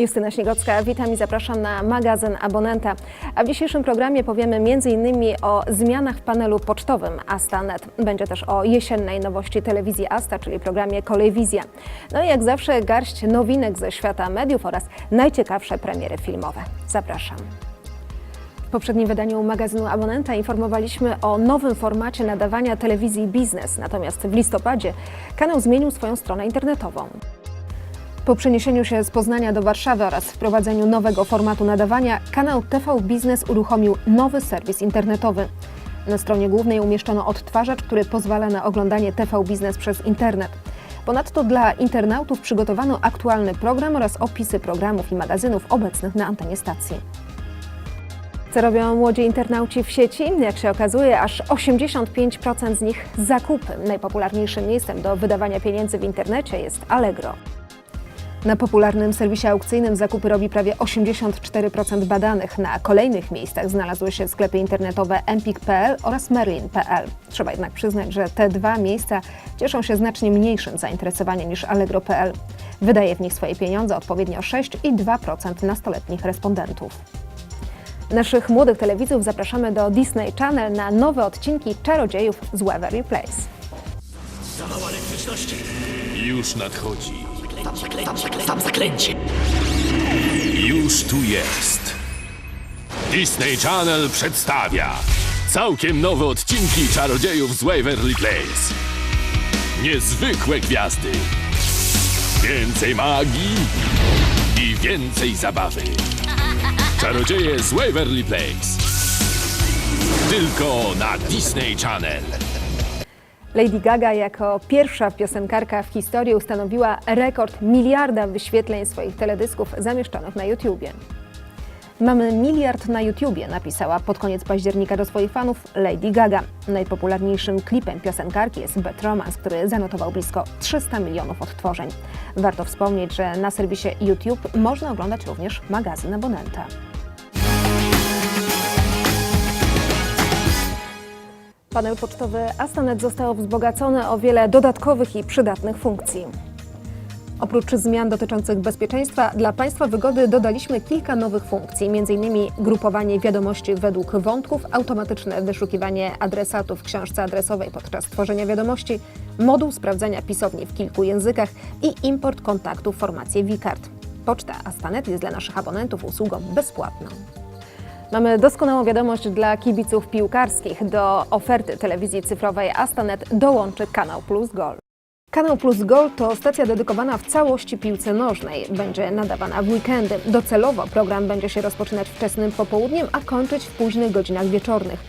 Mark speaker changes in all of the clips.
Speaker 1: Justyna Śniegocka, witam i zapraszam na magazyn Abonenta. A w dzisiejszym programie powiemy m.in. o zmianach w panelu pocztowym Asta.net. Będzie też o jesiennej nowości telewizji Asta, czyli programie Kolejwizja. No i jak zawsze garść nowinek ze świata mediów oraz najciekawsze premiery filmowe. Zapraszam. W poprzednim wydaniu magazynu Abonenta informowaliśmy o nowym formacie nadawania telewizji biznes, natomiast w listopadzie kanał zmienił swoją stronę internetową. Po przeniesieniu się z Poznania do Warszawy oraz wprowadzeniu nowego formatu nadawania, kanał TV Biznes uruchomił nowy serwis internetowy. Na stronie głównej umieszczono odtwarzacz, który pozwala na oglądanie TV Biznes przez internet. Ponadto dla internautów przygotowano aktualny program oraz opisy programów i magazynów obecnych na antenie stacji. Co robią młodzi internauci w sieci? Jak się okazuje, aż 85% z nich zakupy. Najpopularniejszym miejscem do wydawania pieniędzy w internecie jest Allegro. Na popularnym serwisie aukcyjnym zakupy robi prawie 84% badanych. Na kolejnych miejscach znalazły się sklepy internetowe empik.pl oraz merlin.pl. Trzeba jednak przyznać, że te dwa miejsca cieszą się znacznie mniejszym zainteresowaniem niż allegro.pl. Wydaje w nich swoje pieniądze odpowiednio 6 i 2% nastoletnich respondentów. Naszych młodych telewidzów zapraszamy do Disney Channel na nowe odcinki Czarodziejów z Waverly Place.
Speaker 2: Zawał elektryczności.
Speaker 3: Już nadchodzi.
Speaker 2: Zaklęcie, zaklęcie, tam zaklęcie.
Speaker 3: Już tu jest. Disney Channel przedstawia całkiem nowe odcinki Czarodziejów z Waverly Place. Niezwykłe gwiazdy. Więcej magii i więcej zabawy. Czarodzieje z Waverly Place. Tylko na Disney Channel.
Speaker 1: Lady Gaga jako pierwsza piosenkarka w historii ustanowiła rekord miliarda wyświetleń swoich teledysków zamieszczonych na YouTubie. Mamy miliard na YouTubie, napisała pod koniec października do swoich fanów Lady Gaga. Najpopularniejszym klipem piosenkarki jest Bad Romance, który zanotował blisko 300 milionów odtworzeń. Warto wspomnieć, że na serwisie YouTube można oglądać również magazyn abonenta. Panel pocztowy Astanet został wzbogacony o wiele dodatkowych i przydatnych funkcji. Oprócz zmian dotyczących bezpieczeństwa, dla Państwa wygody dodaliśmy kilka nowych funkcji, m.in. grupowanie wiadomości według wątków, automatyczne wyszukiwanie adresatów w książce adresowej podczas tworzenia wiadomości, moduł sprawdzania pisowni w kilku językach i import kontaktów w formacie VCard. Poczta Astanet jest dla naszych abonentów usługą bezpłatną. Mamy doskonałą wiadomość dla kibiców piłkarskich. Do oferty telewizji cyfrowej Astanet dołączy Kanał Plus Gol. Kanał Plus Gol to stacja dedykowana w całości piłce nożnej. Będzie nadawana w weekendy. Docelowo program będzie się rozpoczynać wczesnym popołudniem, a kończyć w późnych godzinach wieczornych.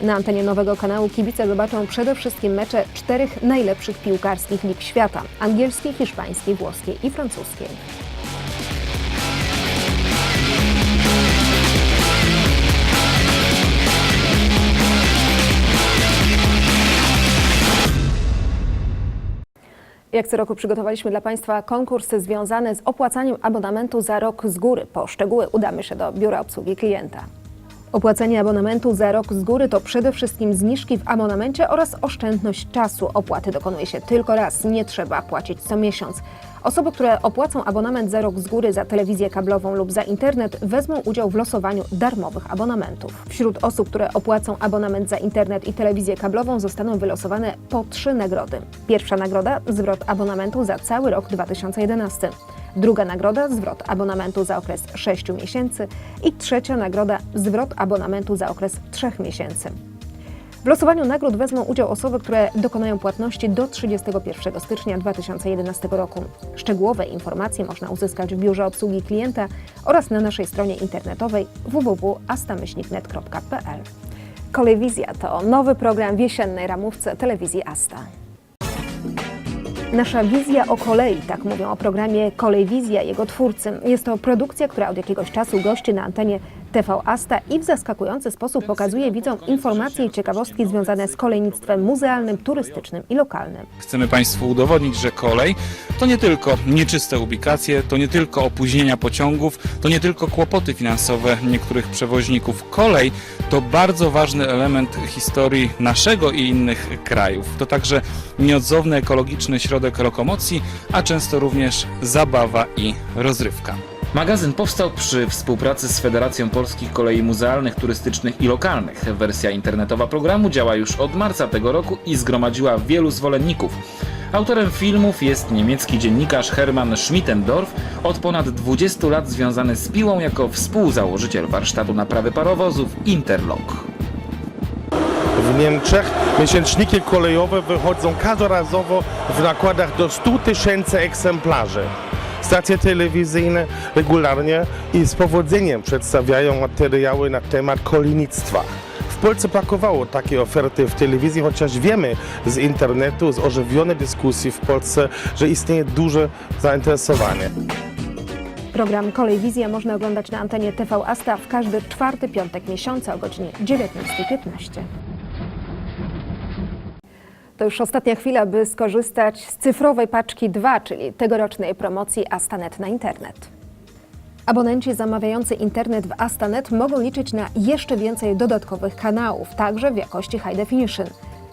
Speaker 1: Na antenie nowego kanału kibice zobaczą przede wszystkim mecze czterech najlepszych piłkarskich lig świata: angielskiej, hiszpańskiej, włoskiej i francuskiej. Jak co roku przygotowaliśmy dla Państwa konkursy związane z opłacaniem abonamentu za rok z góry. Po szczegóły udamy się do biura obsługi klienta. Opłacenie abonamentu za rok z góry to przede wszystkim zniżki w abonamencie oraz oszczędność czasu. Opłaty dokonuje się tylko raz, nie trzeba płacić co miesiąc. Osoby, które opłacą abonament za rok z góry za telewizję kablową lub za internet, wezmą udział w losowaniu darmowych abonamentów. Wśród osób, które opłacą abonament za internet i telewizję kablową, zostaną wylosowane po trzy nagrody. Pierwsza nagroda zwrot abonamentu za cały rok 2011. Druga nagroda zwrot abonamentu za okres 6 miesięcy i trzecia nagroda zwrot abonamentu za okres 3 miesięcy. W losowaniu nagród wezmą udział osoby, które dokonają płatności do 31 stycznia 2011 roku. Szczegółowe informacje można uzyskać w biurze obsługi klienta oraz na naszej stronie internetowej www.astamyślniknet.pl. Kolewizja to nowy program w jesiennej ramówce telewizji Asta. Nasza wizja o kolei, tak mówią o programie Kolejwizja, jego twórcy. Jest to produkcja, która od jakiegoś czasu gości na antenie TV Asta i w zaskakujący sposób pokazuje widzom informacje i ciekawostki związane z kolejnictwem muzealnym, turystycznym i lokalnym.
Speaker 4: Chcemy Państwu udowodnić, że kolej to nie tylko nieczyste ubikacje, to nie tylko opóźnienia pociągów, to nie tylko kłopoty finansowe niektórych przewoźników. Kolej to bardzo ważny element historii naszego i innych krajów. To także nieodzowny ekologiczny środek lokomocji, a często również zabawa i rozrywka. Magazyn powstał przy współpracy z Federacją Polskich Kolei Muzealnych, Turystycznych i Lokalnych. Wersja internetowa programu działa już od marca tego roku i zgromadziła wielu zwolenników. Autorem filmów jest niemiecki dziennikarz Hermann Schmittendorf, od ponad 20 lat związany z piłą jako współzałożyciel warsztatu naprawy parowozów Interlok.
Speaker 5: W Niemczech miesięczniki kolejowe wychodzą każdorazowo w nakładach do 100 tysięcy egzemplarzy. Stacje telewizyjne regularnie i z powodzeniem przedstawiają materiały na temat kolejnictwa. W Polsce brakowało takiej oferty w telewizji, chociaż wiemy z internetu, z ożywionej dyskusji w Polsce, że istnieje duże zainteresowanie.
Speaker 1: Program Kolejwizja można oglądać na antenie TV Asta w każdy czwarty piątek miesiąca o godzinie 19.15. To już ostatnia chwila, by skorzystać z cyfrowej paczki 2, czyli tegorocznej promocji Astanet na internet. Abonenci zamawiający internet w Astanet mogą liczyć na jeszcze więcej dodatkowych kanałów, także w jakości High Definition.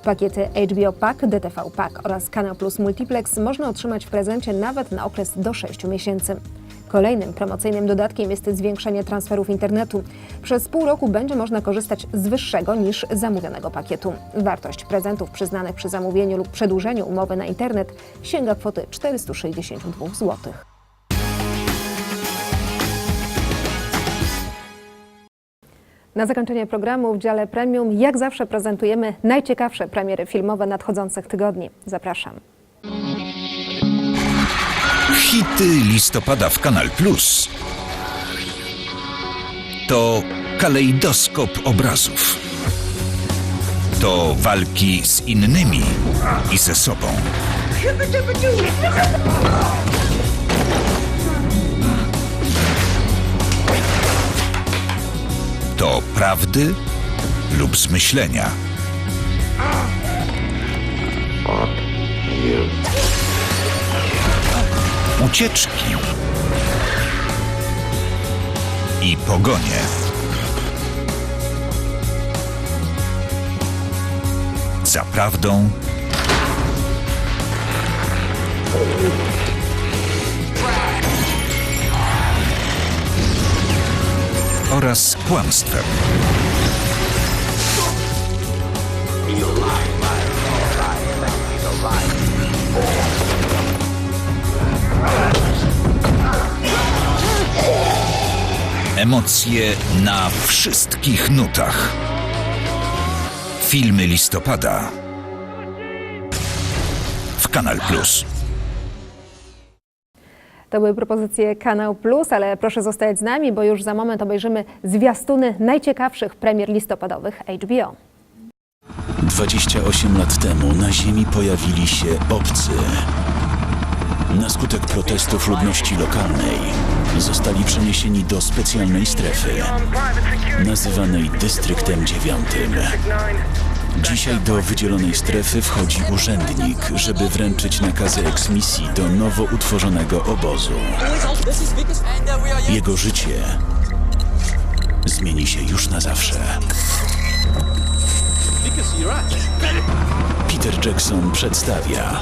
Speaker 1: Pakiety HBO Pack, DTV Pack oraz Kanał Plus Multiplex można otrzymać w prezencie nawet na okres do 6 miesięcy. Kolejnym promocyjnym dodatkiem jest zwiększenie transferów internetu. Przez pół roku będzie można korzystać z wyższego niż zamówionego pakietu. Wartość prezentów przyznanych przy zamówieniu lub przedłużeniu umowy na internet sięga kwoty 462 zł. Na zakończenie programu w dziale premium jak zawsze prezentujemy najciekawsze premiery filmowe nadchodzących tygodni. Zapraszam.
Speaker 6: Hity listopada w Kanal Plus to kalejdoskop obrazów. To walki z innymi i ze sobą. To prawdy lub zmyślenia. Ucieczki i pogonie. Za prawdą oraz kłamstwem. Emocje na wszystkich nutach. Filmy listopada w Kanal Plus.
Speaker 1: To były propozycje Kanał Plus, ale proszę zostać z nami, bo już za moment obejrzymy zwiastuny najciekawszych premier listopadowych HBO.
Speaker 2: 28 lat temu na Ziemi pojawili się obcy. Na skutek protestów ludności lokalnej zostali przeniesieni do specjalnej strefy, nazywanej Dystryktem Dziewiątym. Dzisiaj do wydzielonej strefy wchodzi urzędnik, żeby wręczyć nakazy eksmisji do nowo utworzonego obozu. Jego życie zmieni się już na zawsze. Peter Jackson przedstawia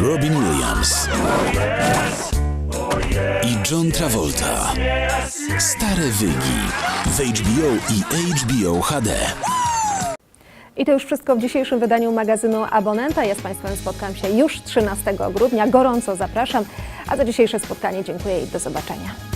Speaker 2: Robin Williams i John Travolta. Stare wygi w HBO i HBO HD.
Speaker 1: I to już wszystko w dzisiejszym wydaniu magazynu Abonenta. Ja z Państwem spotkam się już 13 grudnia. Gorąco zapraszam. A za dzisiejsze spotkanie dziękuję i do zobaczenia.